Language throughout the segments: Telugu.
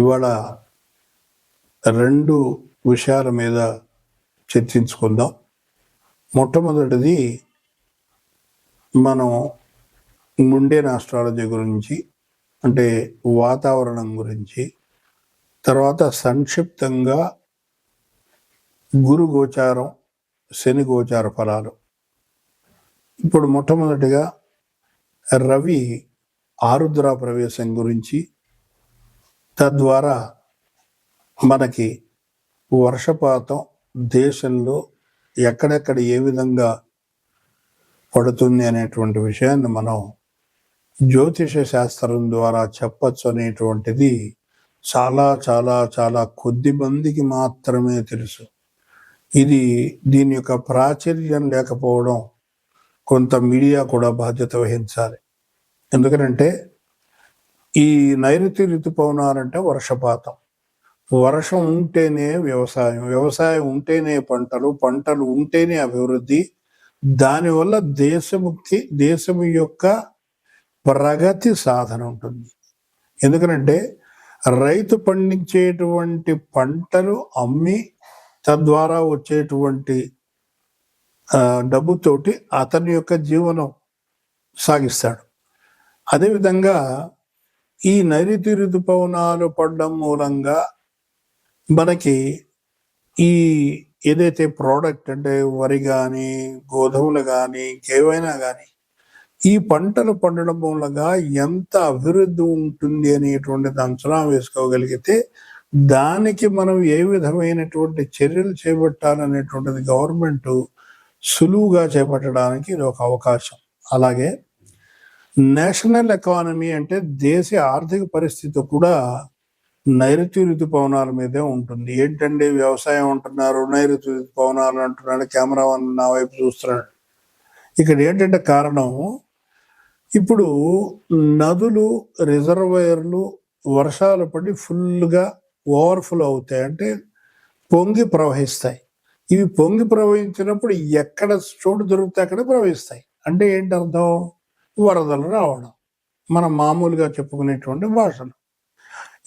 ఇవాళ రెండు విషయాల మీద చర్చించుకుందాం. మొట్టమొదటిది మనం ముండేన్ ఆస్ట్రాలజీ గురించి అంటే వాతావరణం గురించి తర్వాత సంక్షిప్తంగా గురు గోచారం శని గోచార ఫలాలు. ఇప్పుడు మొట్టమొదటిగా రవి ఆరుద్ర ప్రవేశం గురించి తద్వారా మనకి వర్షపాతం దేశంలో ఎక్కడెక్కడ ఏ విధంగా పడుతుంది అనేటువంటి విషయాన్ని మనం జ్యోతిష శాస్త్రం ద్వారా చెప్పచ్చు అనేటువంటిది చాలా చాలా చాలా కొద్ది మందికి మాత్రమే తెలుసు. ఇది దీని యొక్క ప్రాచుర్యం లేకపోవడం కొంత మీడియా కూడా బాధ్యత వహించాలి. ఎందుకంటే ఈ నైరుతి ఋతుపవనాలంటే వర్షపాతం. వర్షం ఉంటేనే వ్యవసాయం వ్యవసాయం ఉంటేనే పంటలు పంటలు ఉంటేనే అభివృద్ధి. దానివల్ల దేశముకి దేశం యొక్క ప్రగతి సాధన ఉంటుంది. ఎందుకంటే రైతు పండించేటువంటి పంటలు అమ్మి తద్వారా వచ్చేటువంటి డబ్బుతోటి అతని యొక్క జీవనం సాగిస్తాడు. అదేవిధంగా ఈ నైరుతి ఋతుపవనాలు పడడం మూలంగా మనకి ఈ ఏదైతే ప్రోడక్ట్ అంటే వరి కానీ గోధుమలు కానీ ఇంకేవైనా కానీ ఈ పంటలు పండడం మూలంగా ఎంత అభివృద్ధి ఉంటుంది అనేటువంటిది అంచనా వేసుకోగలిగితే దానికి మనం ఏ విధమైనటువంటి చర్యలు చేపట్టాలనేటువంటిది గవర్నమెంట్ సులువుగా చేపట్టడానికి ఇది ఒక అవకాశం. అలాగే నేషనల్ ఎకానమీ అంటే దేశ ఆర్థిక పరిస్థితి కూడా నైరుతి ఋతుపవనాల మీదే ఉంటుంది. ఏంటంటే వ్యవసాయం అంటున్నారు నైరుతి ఋతుపవనాలు అంటున్నాడు కెమెరా నా వైపు చూస్తున్నాడు. ఇక్కడ ఏంటంటే కారణం ఇప్పుడు నదులు రిజర్వాయర్లు వర్షాలు పడి ఫుల్గా ఓవర్ఫ్లో అవుతాయి. అంటే పొంగి ప్రవహిస్తాయి. ఇవి పొంగి ప్రవహించినప్పుడు ఎక్కడ చోటు దొరికితే అక్కడ ప్రవహిస్తాయి. అంటే ఏంటి అర్థం? వరదలు రావడం. మనం మామూలుగా చెప్పుకునేటువంటి భాషలు.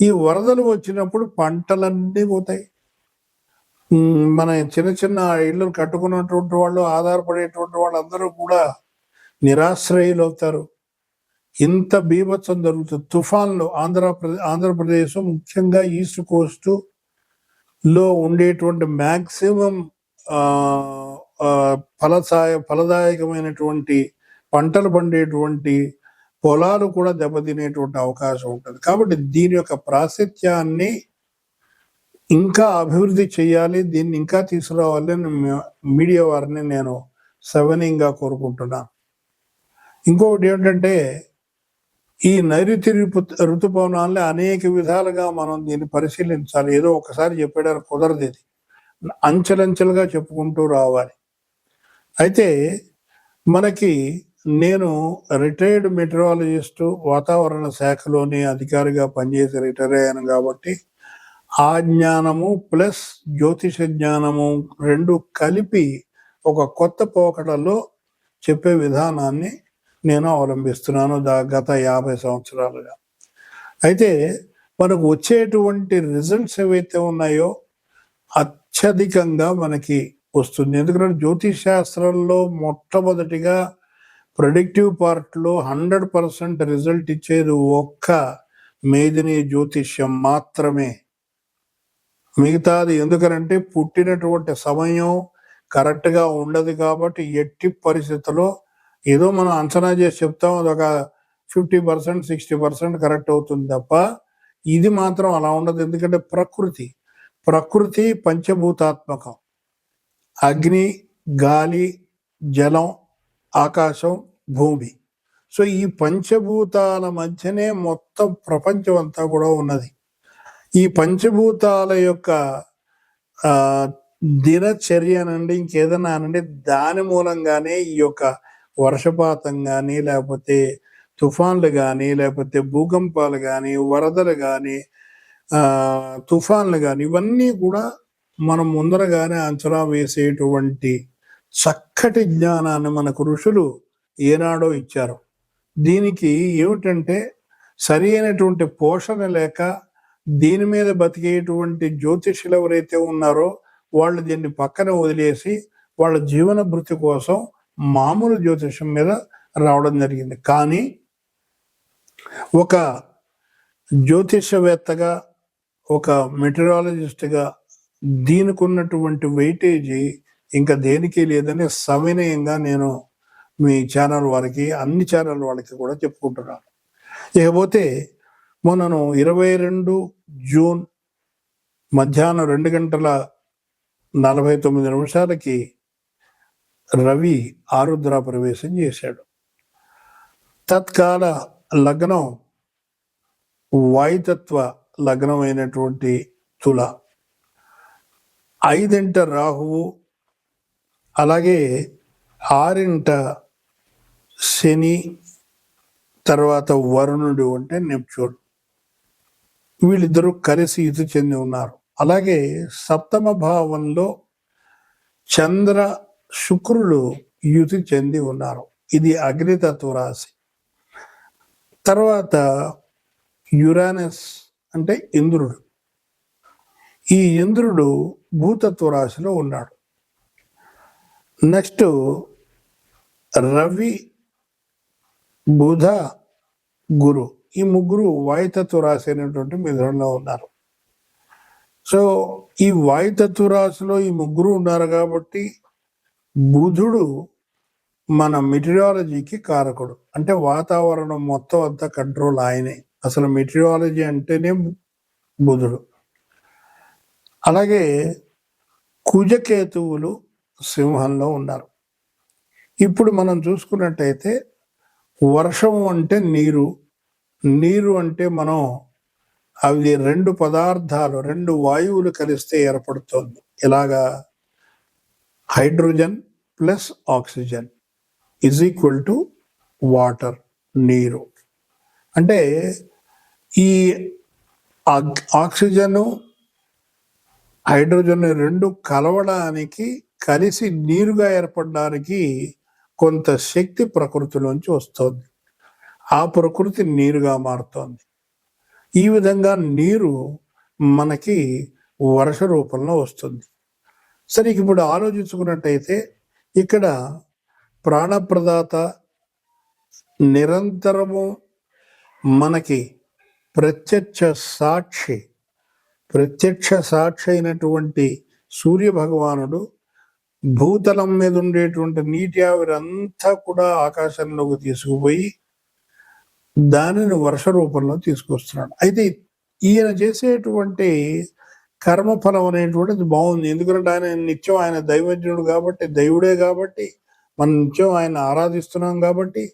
ఈ వరదలు వచ్చినప్పుడు పంటలన్నీ పోతాయి. మన చిన్న చిన్న ఇళ్ళు కట్టుకున్నటువంటి వాళ్ళు ఆధారపడేటువంటి వాళ్ళందరూ కూడా నిరాశ్రయులు అవుతారు ఇంత బీభత్సం జరుగుతుంది. తుఫాన్లు ఆంధ్రప్రదేశ్ ఆంధ్రప్రదేశ్ ముఖ్యంగా ఈస్ట్ కోస్ట్లో ఉండేటువంటి మ్యాక్సిమం ఫలసాయ ఫలదాయకమైనటువంటి పంటలు పండేటువంటి పొలాలు కూడా దెబ్బతినేటువంటి అవకాశం ఉంటుంది. కాబట్టి దీని యొక్క ప్రాశస్త్యాన్ని ఇంకా అభివృద్ధి చేయాలి దీన్ని ఇంకా తీసుకురావాలని మీడియా వారిని నేను సవనీయంగా కోరుకుంటున్నాను. ఇంకొకటి ఏంటంటే ఈ నైరుతి ఋతుపవనాల్ని అనేక విధాలుగా మనం దీన్ని పరిశీలించాలి. ఏదో ఒకసారి చెప్పాడు కుదరదు ఇది. అంచెలంచెలుగా చెప్పుకుంటూ రావాలి. అయితే మనకి నేను రిటైర్డ్ మెట్రాలజిస్టు వాతావరణ శాఖలోని అధికారిగా పనిచేసి రిటైర్ అయ్యాను కాబట్టి ఆ జ్ఞానము ప్లస్ జ్యోతిష జ్ఞానము రెండు కలిపి ఒక కొత్త పోకడలో చెప్పే విధానాన్ని నేను అవలంబిస్తున్నాను దా గత యాభై సంవత్సరాలుగా. అయితే మనకు వచ్చేటువంటి రిజల్ట్స్ ఏవైతే ఉన్నాయో అత్యధికంగా మనకి వస్తుంది. ఎందుకంటే జ్యోతిష్ శాస్త్రంలో మొట్టమొదటిగా ప్రొడిక్టివ్ పార్ట్లో హండ్రెడ్ పర్సెంట్ రిజల్ట్ ఇచ్చేది ఒక్క మేదిని జ్యోతిష్యం మాత్రమే. మిగతాది ఎందుకనంటే పుట్టినటువంటి సమయం కరెక్ట్గా ఉండదు కాబట్టి ఎట్టి పరిస్థితుల్లో ఏదో మనం అంచనా చేసి చెప్తాం అదొక fifty percent sixty percent correct అవుతుంది తప్ప ఇది మాత్రం అలా ఉండదు. ఎందుకంటే ప్రకృతి ప్రకృతి పంచభూతాత్మకం. అగ్ని గాలి జలం ఆకాశం భూమి. సో ఈ పంచభూతాల మధ్యనే మొత్తం ప్రపంచం అంతా కూడా ఉన్నది. ఈ పంచభూతాల యొక్క దినచర్య అనండి ఇంకేదన్నా అనండి దాని మూలంగానే ఈ యొక్క వర్షపాతం కానీ లేకపోతే తుఫాన్లు కానీ లేకపోతే భూకంపాలు కానీ వరదలు కానీ తుఫాన్లు కానీ ఇవన్నీ కూడా మనం ముందరగానే అంచనా వేసేటువంటి చక్కటి జ్ఞానాన్ని మనకు ఋషులు ఏనాడో ఇచ్చారు. దీనికి ఏమిటంటే సరి అయినటువంటి పోషణ లేక దీని మీద బతికేటువంటి జ్యోతిష్యులు ఎవరైతే ఉన్నారో వాళ్ళు దీన్ని పక్కన వదిలేసి వాళ్ళ జీవన భృతి కోసం మామూలు జ్యోతిషం మీద రావడం జరిగింది. కానీ ఒక జ్యోతిషవేత్తగా ఒక మెటీరియాలజిస్ట్గా దీనికి ఉన్నటువంటి వెయిటేజీ ఇంకా దేనికి లేదని సవినయంగా నేను మీ ఛానల్ వారికి అన్ని ఛానల్ వాళ్ళకి కూడా చెప్పుకుంటున్నాను. ఇకపోతే మొన్నను ఇరవై రెండు జూన్ మధ్యాహ్నం రెండు గంటల నలభై తొమ్మిది నిమిషాలకి రవి ఆరుద్ర ప్రవేశం చేశాడు. తత్కాల లగ్నం వాయుతత్వ లగ్నం అయినటువంటి తుల. ఐదింట రాహువు అలాగే ఆరింట శని తర్వాత వరుణుడు అంటే నెప్చూన్ వీళ్ళిద్దరూ కలిసి ఇది చెంది ఉన్నారు. అలాగే సప్తమ భావంలో చంద్ర శుక్రులు యుతి చెంది ఉన్నారు. ఇది అగ్నితత్వ రాశి. తర్వాత యురానస్ అంటే ఇంద్రుడు. ఈ ఇంద్రుడు భూతత్వ రాశిలో ఉన్నాడు. నెక్స్ట్ రవి బుధ గురు. ఈ ముగ్గురు వాయుతత్వ రాశి అనేటువంటి మిథునంలో ఉన్నారు. సో ఈ వాయుతత్వ రాశిలో ఈ ముగ్గురు ఉన్నారు కాబట్టి బుధుడు మన మెటీరియాలజీకి కారకుడు. అంటే వాతావరణం మొత్తం అంతా కంట్రోల్ ఆయనే. అసలు మెటీరియాలజీ అంటేనే బుధుడు. అలాగే కుజకేతువులు సింహంలో ఉన్నారు. ఇప్పుడు మనం చూసుకున్నట్టయితే వర్షం అంటే నీరు. నీరు అంటే మనం అవి రెండు పదార్థాలు రెండు వాయువులు కలిస్తే ఏర్పడుతుంది. ఇలాగా hydrogen plus oxygen is equal to water నీరు. అంటే ఈ ఆక్- ఆక్సిజను హైడ్రోజన్ రెండు కలవడానికి కలిసి నీరుగా ఏర్పడడానికి కొంత శక్తి ప్రకృతిలోంచి వస్తుంది. ఆ ప్రకృతి నీరుగా మారుతోంది. ఈ విధంగా నీరు మనకి వర్ష రూపంలో వస్తుంది. సరే ఇప్పుడు ఆలోచించుకున్నట్టయితే ఇక్కడ ప్రాణప్రదాత నిరంతరము మనకి ప్రత్యక్ష సాక్షి ప్రత్యక్ష సాక్షి అయినటువంటి సూర్య భగవానుడు భూతలం మీద ఉండేటువంటి నీటి ఆవిరంతా కూడా ఆకాశంలోకి తీసుకుపోయి దానిని వర్ష రూపంలో తీసుకొస్తున్నాడు. అయితే ఈయన చేసేటువంటి కర్మఫలం అనేటువంటిది బాగుంది. ఎందుకంటే ఆయన నిత్యం ఆయన దైవజ్ఞుడు కాబట్టి దైవుడే కాబట్టి మనం నిత్యం ఆయన ఆరాధిస్తున్నాం కాబట్టి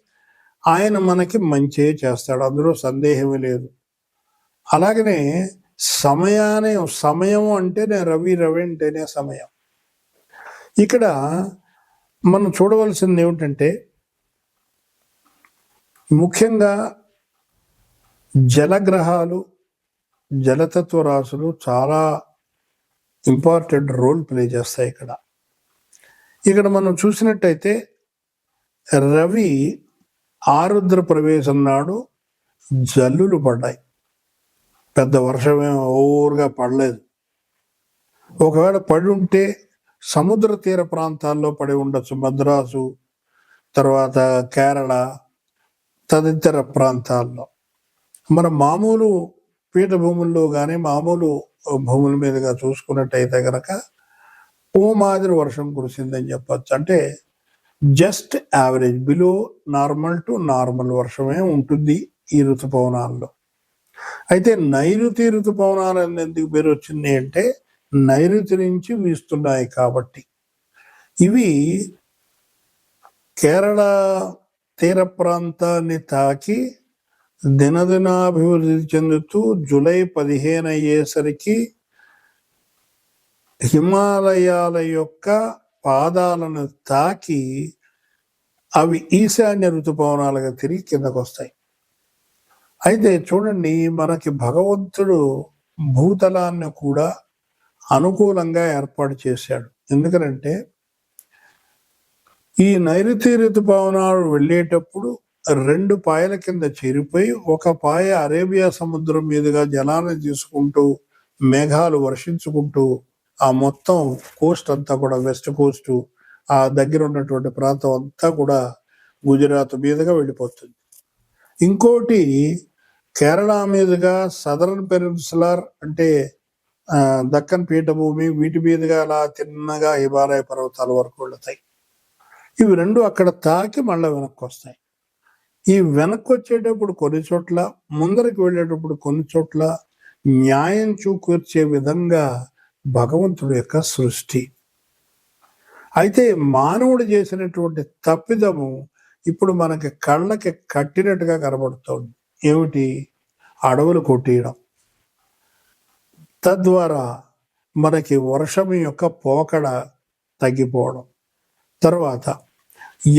ఆయన మనకి మంచే చేస్తాడు. అందులో సందేహమే లేదు. అలాగనే సమయానే సమయం అంటేనే రవి రవి అంటేనే సమయం. ఇక్కడ మనం చూడవలసింది ఏమిటంటే ముఖ్యంగా జలగ్రహాలు జలతత్వ రాశులు చాలా ఇంపార్టెంట్ రోల్ ప్లే చేస్తాయి ఇక్కడ. ఇక్కడ మనం చూసినట్టయితే రవి ఆరుద్ర ప్రవేశం నాడు జల్లులు పడ్డాయి. పెద్ద వర్షం ఓవర్గా పడలేదు. ఒకవేళ పడి ఉంటే సముద్ర తీర ప్రాంతాల్లో పడి ఉండొచ్చు. మద్రాసు తర్వాత కేరళ తదితర ప్రాంతాల్లో. మన మామూలు పీఠభూముల్లో కానీ మామూలు భూముల మీదుగా చూసుకున్నట్టయితే కనుక ఓ మాదిరి వర్షం కురిసిందని చెప్పచ్చు. అంటే just average below normal to normal వర్షమే ఉంటుంది ఈ ఋతుపవనాల్లో అయితే నైరుతి ఋతుపవనాలు ఎందుకు పేరు వచ్చింది అంటే నైరుతి నుంచి వీస్తున్నాయి కాబట్టి. ఇవి కేరళ తీర ప్రాంతాన్ని తాకి దినదినాభివృద్ధి చెందుతూ జూలై పదిహేను అయ్యేసరికి హిమాలయాల యొక్క పాదాలను తాకి అవి ఈశాన్య ఋతుపవనాలుగా తిరిగి కిందకు వస్తాయి అయితే చూడండి మనకి భగవంతుడు భూతలాన్ని కూడా అనుకూలంగా ఏర్పాటు చేశాడు. ఎందుకనంటే ఈ నైరుతి ఋతుపవనాలు వెళ్ళేటప్పుడు రెండు పాయల కింద చేరిపోయి ఒక పాయ అరేబియా సముద్రం మీదుగా జలాన్ని తీసుకుంటూ మేఘాలు వర్షించుకుంటూ ఆ మొత్తం కోస్ట్ అంతా కూడా వెస్ట్ కోస్ట్ ఆ దగ్గర ఉన్నటువంటి ప్రాంతం అంతా కూడా గుజరాత్ మీదుగా వెళ్ళిపోతుంది. ఇంకోటి కేరళ మీదుగా సదరన్ పెనిన్సులార్ అంటే దక్కన్ పీఠభూమి వీటి మీదుగా అలా తిన్నగా హిమాలయ పర్వతాల వరకు వెళతాయి. ఇవి రెండు అక్కడ తాకి మళ్ళీ వెనక్కి వస్తాయి ఈ వెనక్కి వచ్చేటప్పుడు కొన్ని చోట్ల ముందరికి వెళ్ళేటప్పుడు కొన్ని చోట్ల న్యాయం చూకూర్చే విధంగా భగవంతుడి యొక్క సృష్టి. అయితే మానవుడు చేసినటువంటి తప్పిదము ఇప్పుడు మనకి కళ్ళకి కట్టినట్టుగా కనబడుతోంది. ఏమిటి? అడవులు కొట్టేయడం. తద్వారా మనకి వర్షం యొక్క పోకడ తగ్గిపోవడం. తర్వాత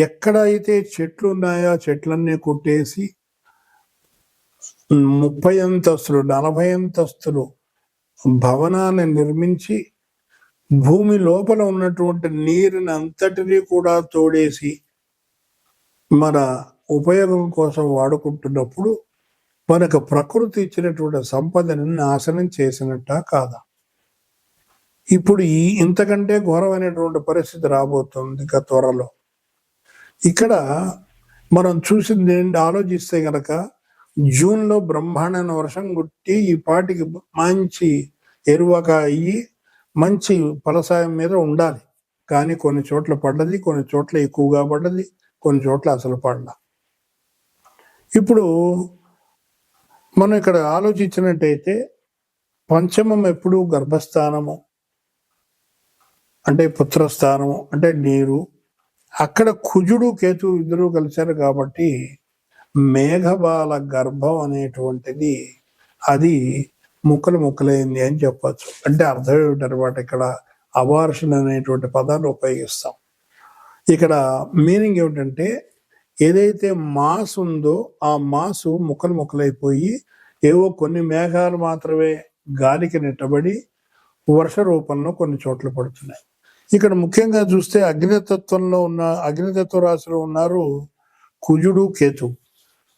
ఎక్కడైతే చెట్లు ఉన్నాయో చెట్లన్నీ కొట్టేసి ముప్పై అంతస్తులు నలభై అంతస్తులు భవనాన్ని నిర్మించి భూమి లోపల ఉన్నటువంటి నీరుని అంతటినీ కూడా తోడేసి మన ఉపయోగం కోసం వాడుకుంటున్నప్పుడు మనకు ప్రకృతి ఇచ్చినటువంటి సంపదని నాశనం చేసినట్ట కాదా? ఇప్పుడు ఈ ఇంతకంటే ఘోరమైనటువంటి పరిస్థితి రాబోతుంది ఇక త్వరలో. ఇక్కడ మనం చూసింది ఏంటి? ఆలోచిస్తే గనక జూన్లో బ్రహ్మాండమైన వర్షం గుట్టి ఈ పాటికి మంచి ఎరువక అయ్యి మంచి ఫలసాయం మీద ఉండాలి. కానీ కొన్ని చోట్ల పడ్డది కొన్ని చోట్ల ఎక్కువగా పడ్డది కొన్ని చోట్ల అసలు పడల. ఇప్పుడు మనం ఇక్కడ ఆలోచించినట్టయితే పంచమం ఎప్పుడు గర్భస్థానము? అంటే పుత్రస్థానము అంటే నీరు. అక్కడ కుజుడు కేతు ఇద్దరు కలిశారు కాబట్టి మేఘబాల గర్భం అనేటువంటిది అది ముక్కలు ముక్కలైంది అని చెప్పచ్చు. అంటే అర్థం ఏమిటనమాట ఇక్కడ? అబార్షన్ అనేటువంటి పదాన్ని ఉపయోగిస్తాం. ఇక్కడ మీనింగ్ ఏమిటంటే ఏదైతే మాస్ ఉందో ఆ మాసు ముక్కలు ముక్కలైపోయి ఏవో కొన్ని మేఘాలు మాత్రమే గాలికి నెట్టబడి వర్ష రూపంలో కొన్ని చోట్ల పడుతున్నాయి. ఇక్కడ ముఖ్యంగా చూస్తే అగ్నితత్వంలో ఉన్న అగ్నితత్వ రాశిలో ఉన్నారు కుజుడు కేతు.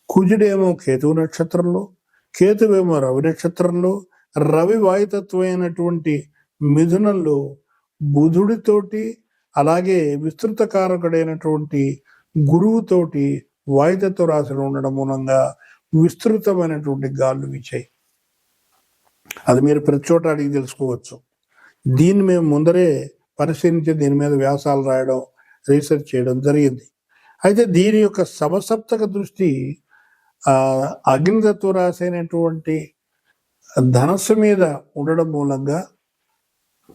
కుజుడేమో కేతువు నక్షత్రంలో కేతువేమో రవి నక్షత్రంలో రవి వాయుతత్వమైనటువంటి మిథునంలో బుధుడితోటి అలాగే విస్తృత కారకుడైనటువంటి గురువుతోటి వాయుతత్వ రాశిలో ఉండడం మూలంగా విస్తృతమైనటువంటి గాలు వీచాయి. అది మీరు ప్రతి చోట అడిగి తెలుసుకోవచ్చు. దీన్ని మేము ముందరే పరిశీలించి దీని మీద వ్యాసాలు రాయడం రీసెర్చ్ చేయడం జరిగింది. అయితే దీని యొక్క సమసప్తక దృష్టి అగ్నితత్వ రాశి అయినటువంటి ధనస్సు మీద ఉండడం మూలంగా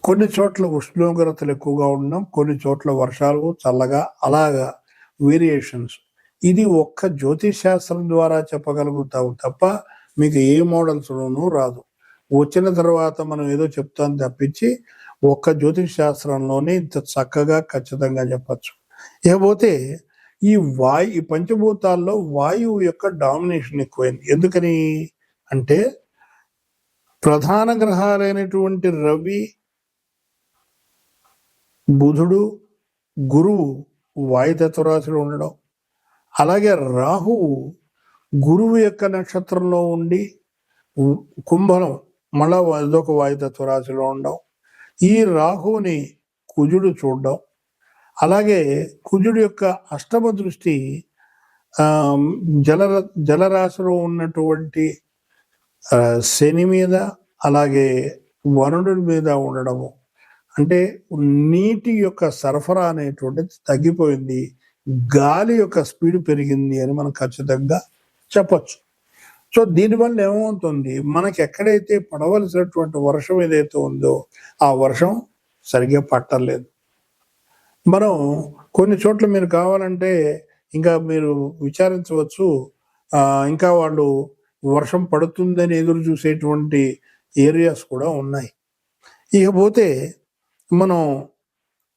కొన్ని చోట్ల ఉష్ణోగ్రతలు ఎక్కువగా ఉండడం కొన్ని చోట్ల వర్షాలు చల్లగా అలాగా వేరియేషన్స్ ఇది ఒక్క జ్యోతిష్ శాస్త్రం ద్వారా చెప్పగలుగుతావు తప్ప మీకు ఏ మోడల్స్లోనూ రాదు. వచ్చిన తర్వాత మనం ఏదో చెప్తాం తప్పించి ఒక్క జ్యోతిష్ శాస్త్రంలోనే ఇంత చక్కగా ఖచ్చితంగా చెప్పచ్చు. ఇకపోతే ఈ వాయు ఈ పంచభూతాల్లో వాయువు యొక్క డామినేషన్ ఎక్కువైంది. ఎందుకని? అంటే ప్రధాన గ్రహాలైనటువంటి రవి బుధుడు గురువు వాయుతత్వ రాశిలో ఉండడం. అలాగే రాహువు గురువు యొక్క నక్షత్రంలో ఉండి కుంభనం మళ్ళా అదొక వాయుతత్వ రాశిలో ఉండడం. ఈ రాహువుని కుజుడు చూడడం. అలాగే కుజుడు యొక్క అష్టమ దృష్టి జల జలరాశిలో ఉన్నటువంటి శని మీద అలాగే వరుణుడి మీద ఉండడము. అంటే నీటి యొక్క సరఫరా అనేటువంటిది తగ్గిపోయింది. గాలి యొక్క స్పీడ్ పెరిగింది అని మనం ఖచ్చితంగా చెప్పచ్చు. సో దీనివల్ల ఏమవుతుంది? మనకి ఎక్కడైతే పడవలసినటువంటి వర్షం ఏదైతే ఉందో ఆ వర్షం సరిగ్గా పట్టలేదు. మనం కొన్ని చోట్ల మీరు కావాలంటే ఇంకా మీరు విచారించవచ్చు. ఇంకా వాళ్ళు వర్షం పడుతుందని ఎదురు చూసేటువంటి ఏరియాస్ కూడా ఉన్నాయి. ఇకపోతే మనం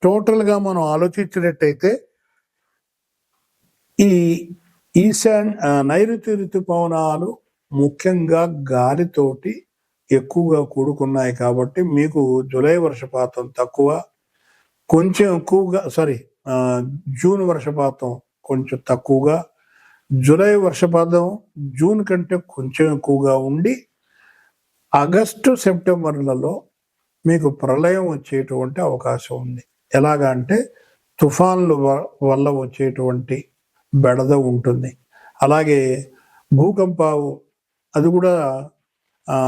టోటల్గా మనం ఆలోచించినట్టయితే ఈ ఈశాన్ నైరుతి ఋతుపవనాలు ముఖ్యంగా గాలితోటి ఎక్కువగా కూడుకున్నాయి కాబట్టి మీకు జూలై వర్షపాతం తక్కువ కొంచెం ఎక్కువగా సారీ జూన్ వర్షపాతం కొంచెం తక్కువగా జూలై వర్షపాతం జూన్ కంటే కొంచెం ఎక్కువగా ఉండి ఆగస్టు సెప్టెంబర్లలో మీకు ప్రళయం వచ్చేటువంటి అవకాశం ఉంది. ఎలాగా అంటే తుఫాన్లు వ- వల్ల వచ్చేటువంటి బెడద ఉంటుంది. అలాగే భూకంపాలు అది కూడా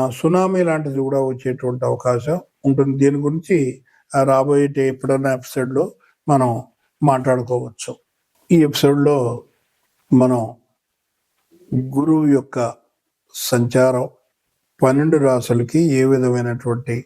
సునామీ లాంటిది కూడా వచ్చేటువంటి అవకాశం ఉంటుంది. దీని గురించి రాబోయే ఎప్పుడైనా ఎపిసోడ్లో మనం మాట్లాడుకోవచ్చు. ఈ ఎపిసోడ్లో మనం గురువు యొక్క సంచారం పన్నెండు రాసులకి ఏ విధమైనటువంటి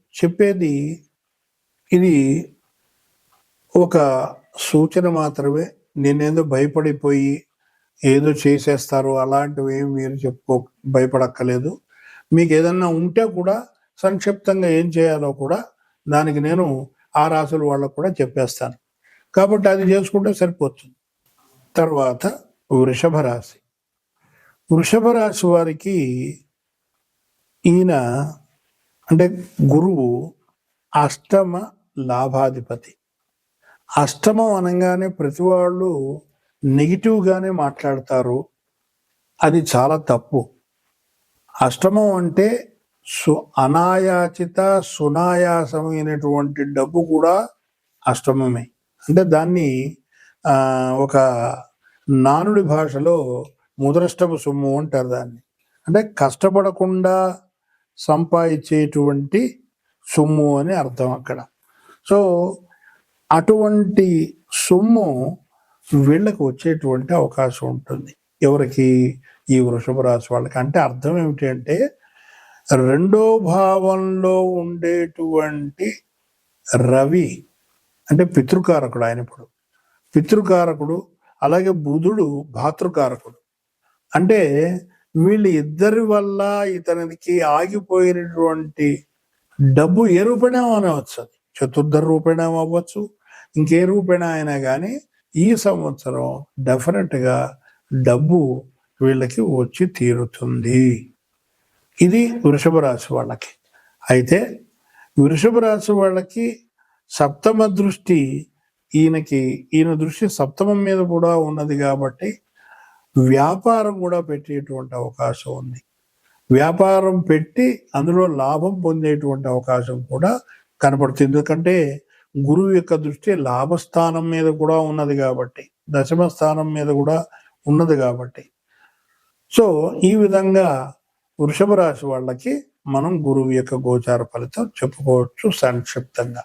చెప్పేది ఇది ఒక సూచన మాత్రమే. నేనేదో భయపడిపోయి ఏదో చేసేస్తారు అలాంటివి ఏమి మీరు చెప్పుకో భయపడక్కలేదు మీకు ఏదన్నా ఉంటే కూడా సంక్షిప్తంగా ఏం చేయాలో కూడా దానికి నేను ఆ రాసుల వాళ్ళకు కూడా చెప్పేస్తాను. కాబట్టి అది చేసుకుంటే సరిపోతుంది. తర్వాత వృషభ రాశి. వృషభ రాశి వారికి ఈయన అంటే గురువు అష్టమ లాభాధిపతి. అష్టమం అనగానే ప్రతి వాళ్ళు నెగిటివ్గానే మాట్లాడతారు. అది చాలా తప్పు. అష్టమం అంటే సు అనాయాచిత సునాయాసమైనటువంటి డబ్బు కూడా అష్టమమే. అంటే దాన్ని ఒక నానుడి భాషలో ముద్రష్టపు సొమ్ము అంటారు దాన్ని. అంటే కష్టపడకుండా సంపాదించేటువంటి సొమ్ము అని అర్థం అక్కడ. సో అటువంటి సొమ్ము వీళ్ళకు వచ్చేటువంటి అవకాశం ఉంటుంది. ఎవరికి? ఈ వృషభ రాశి వాళ్ళకి. అంటే అర్థం ఏమిటి అంటే రెండో భావంలో ఉండేటువంటి రవి అంటే పితృకారకుడు ఆయన ఇప్పుడు. పితృకారకుడు అలాగే బుధుడు భాతృకారకుడు. అంటే వీళ్ళు ఇద్దరి వల్ల ఇతనికి ఆగిపోయినటువంటి డబ్బు ఏ రూపేణం అనవచ్చు అది చతుర్థ రూపేణం అవ్వచ్చు. ఇంకే రూపేణా అయినా కానీ ఈ సంవత్సరం డెఫినెట్గా డబ్బు వీళ్ళకి వచ్చి తీరుతుంది. ఇది వృషభ రాశి వాళ్ళకి. అయితే వృషభ రాశి వాళ్ళకి సప్తమ దృష్టి ఈయనకి ఈయన దృష్టి సప్తమం మీద కూడా ఉన్నది కాబట్టి వ్యాపారం కూడా పెట్టేటువంటి అవకాశం ఉంది. వ్యాపారం పెట్టి అందులో లాభం పొందేటువంటి అవకాశం కూడా కనపడుతుంది. ఎందుకంటే గురువు యొక్క దృష్టి లాభస్థానం మీద కూడా ఉన్నది కాబట్టి దశమ స్థానం మీద కూడా ఉన్నది కాబట్టి. సో ఈ విధంగా వృషభ రాశి వాళ్ళకి మనం గురువు యొక్క గోచార ఫలితం చెప్పుకోవచ్చు సంక్షిప్తంగా.